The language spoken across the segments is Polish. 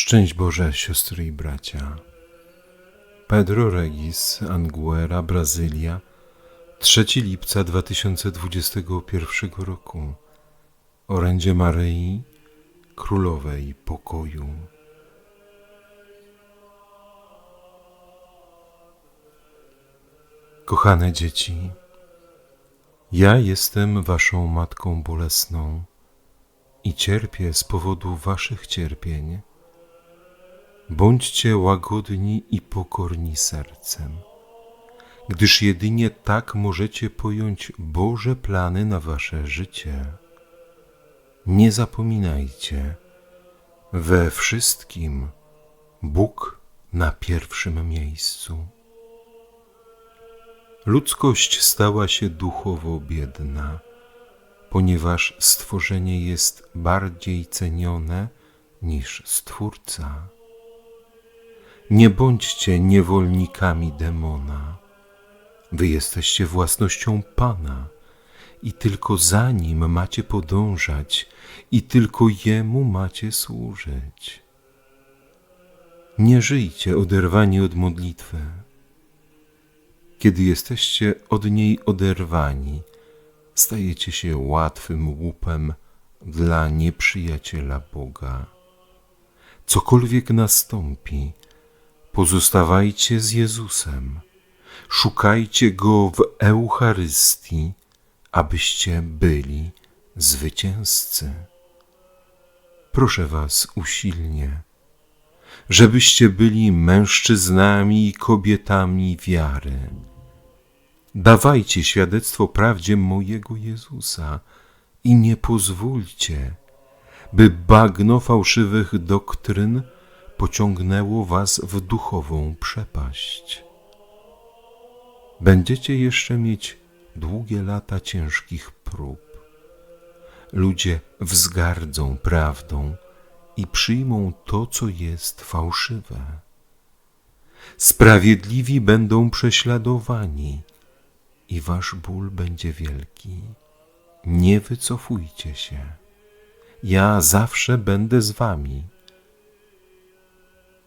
Szczęść Boże, siostry i bracia. Pedro Regis, Anguera, Brazylia, 3 lipca 2021 roku. Orędzie Maryi, Królowej Pokoju. Kochane dzieci, ja jestem waszą matką bolesną i cierpię z powodu waszych cierpień. Bądźcie łagodni i pokorni sercem, gdyż jedynie tak możecie pojąć Boże plany na wasze życie. Nie zapominajcie, we wszystkim Bóg na pierwszym miejscu. Ludzkość stała się duchowo biedna, ponieważ stworzenie jest bardziej cenione niż Stwórca. Nie bądźcie niewolnikami demona. Wy jesteście własnością Pana i tylko za nim macie podążać i tylko jemu macie służyć. Nie żyjcie oderwani od modlitwy. Kiedy jesteście od niej oderwani, stajecie się łatwym łupem dla nieprzyjaciela Boga. Cokolwiek nastąpi, pozostawajcie z Jezusem, szukajcie Go w Eucharystii, abyście byli zwycięzcy. Proszę Was usilnie, żebyście byli mężczyznami i kobietami wiary. Dawajcie świadectwo prawdzie mojego Jezusa i nie pozwólcie, by bagno fałszywych doktryn pociągnęło was w duchową przepaść. Będziecie jeszcze mieć długie lata ciężkich prób. Ludzie wzgardzą prawdą i przyjmą to, co jest fałszywe. Sprawiedliwi będą prześladowani i wasz ból będzie wielki. Nie wycofujcie się. Ja zawsze będę z wami.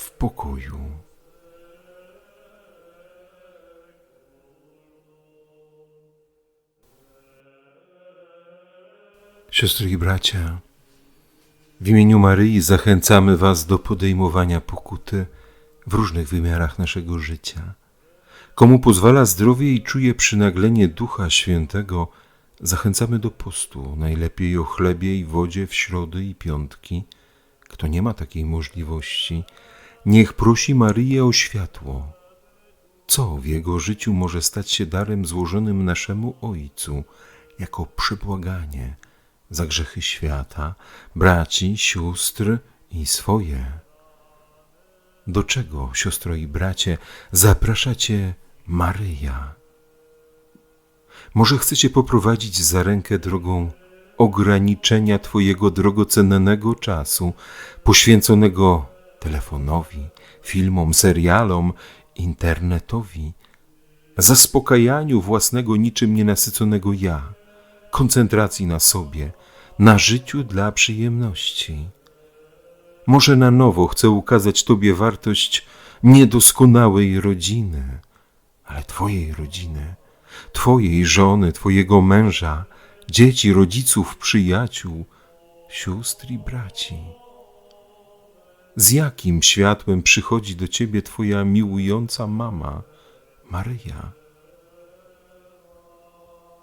w pokoju. Siostry i bracia, w imieniu Maryi zachęcamy Was do podejmowania pokuty w różnych wymiarach naszego życia. Komu pozwala zdrowie i czuje przynaglenie Ducha Świętego, zachęcamy do postu, najlepiej o chlebie i wodzie w środy i piątki. Kto nie ma takiej możliwości, niech prosi Maryję o światło. Co w jego życiu może stać się darem złożonym naszemu Ojcu jako przebłaganie za grzechy świata, braci, sióstr i swoje? Do czego, siostro i bracie, zaprasza cię Maryja? Może chcecie poprowadzić za rękę drogą ograniczenia Twojego drogocennego czasu, poświęconego telefonowi, filmom, serialom, internetowi, zaspokajaniu własnego niczym nienasyconego ja, koncentracji na sobie, na życiu dla przyjemności. Może na nowo chcę ukazać Tobie wartość niedoskonałej rodziny, ale Twojej rodziny, Twojej żony, Twojego męża, dzieci, rodziców, przyjaciół, sióstr i braci. Z jakim światłem przychodzi do Ciebie Twoja miłująca mama, Maryja?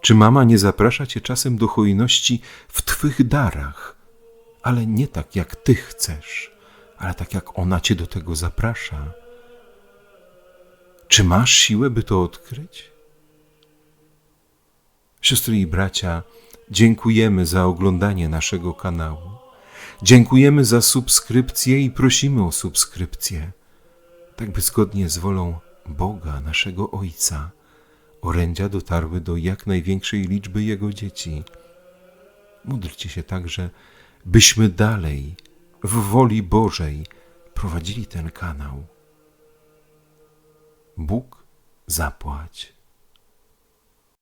Czy mama nie zaprasza Cię czasem do hojności w Twych darach, ale nie tak jak Ty chcesz, ale tak jak ona Cię do tego zaprasza? Czy masz siłę, by to odkryć? Siostry i bracia, dziękujemy za oglądanie naszego kanału. Dziękujemy za subskrypcję i prosimy o subskrypcję, tak by zgodnie z wolą Boga, naszego Ojca, orędzia dotarły do jak największej liczby Jego dzieci. Módlcie się także, byśmy dalej w woli Bożej prowadzili ten kanał. Bóg zapłać.